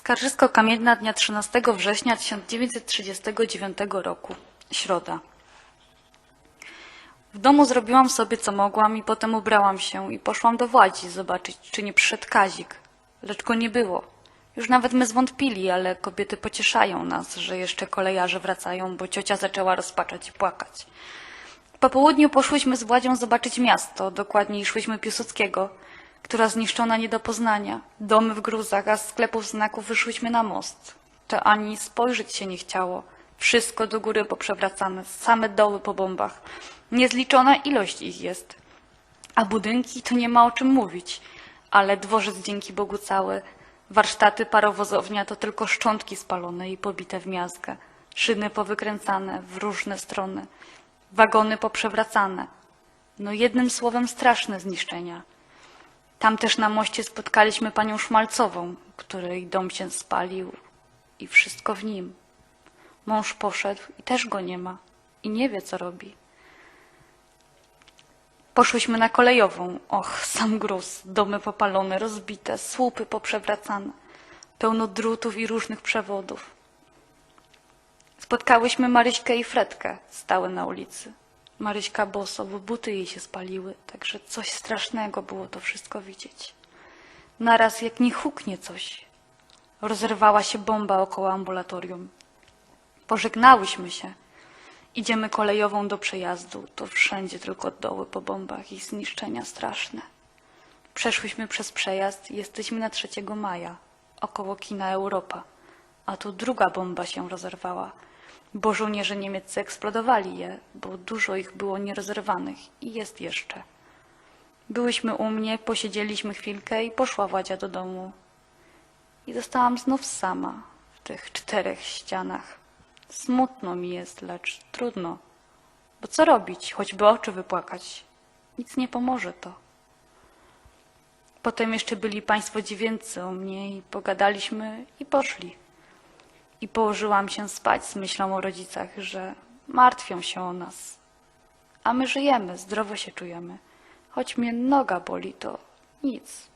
Skarżysko-Kamienna dnia 13 września 1939 roku. Środa. W domu zrobiłam sobie co mogłam i potem ubrałam się i poszłam do Władzi zobaczyć, czy nie przyszedł Kazik. Lecz go nie było. Już nawet my zwątpili, ale kobiety pocieszają nas, że jeszcze kolejarze wracają, bo ciocia zaczęła rozpaczać i płakać. Po południu poszłyśmy z Władzią zobaczyć miasto, dokładniej szłyśmy Piłsudskiego, która zniszczona nie do poznania. Domy w gruzach, a z sklepów znaków wyszłyśmy na most. To ani spojrzeć się nie chciało. Wszystko do góry poprzewracane, same doły po bombach. Niezliczona ilość ich jest. A budynki to nie ma o czym mówić. Ale dworzec dzięki Bogu cały. Warsztaty, parowozownia to tylko szczątki spalone i pobite w miazgę. Szyny powykręcane w różne strony. Wagony poprzewracane. No jednym słowem straszne zniszczenia. Tam też na moście spotkaliśmy panią Szmalcową, której dom się spalił i wszystko w nim. Mąż poszedł i też go nie ma i nie wie, co robi. Poszłyśmy na kolejową. Och, sam gruz, domy popalone, rozbite, słupy poprzewracane, pełno drutów i różnych przewodów. Spotkałyśmy Maryśkę i Fredkę, stałe na ulicy. Maryśka boso, bo buty jej się spaliły, także coś strasznego było to wszystko widzieć. Naraz jak nie huknie coś. Rozerwała się bomba około ambulatorium. Pożegnałyśmy się. Idziemy kolejową do przejazdu. To wszędzie tylko doły po bombach i zniszczenia straszne. Przeszłyśmy przez przejazd jesteśmy na 3 maja, około kina Europa. A tu druga bomba się rozerwała, bo żołnierze niemieccy eksplodowali je, bo dużo ich było nierozerwanych i jest jeszcze. Byłyśmy u mnie, posiedzieliśmy chwilkę i poszła Władzia do domu. I zostałam znów sama w tych czterech ścianach. Smutno mi jest, lecz trudno. Bo co robić, choćby oczy wypłakać? Nic nie pomoże to. Potem jeszcze byli państwo dziewięcy o mnie i pogadaliśmy i poszli. I położyłam się spać z myślą o rodzicach, że martwią się o nas. A my żyjemy, zdrowo się czujemy. Choć mnie noga boli, to nic.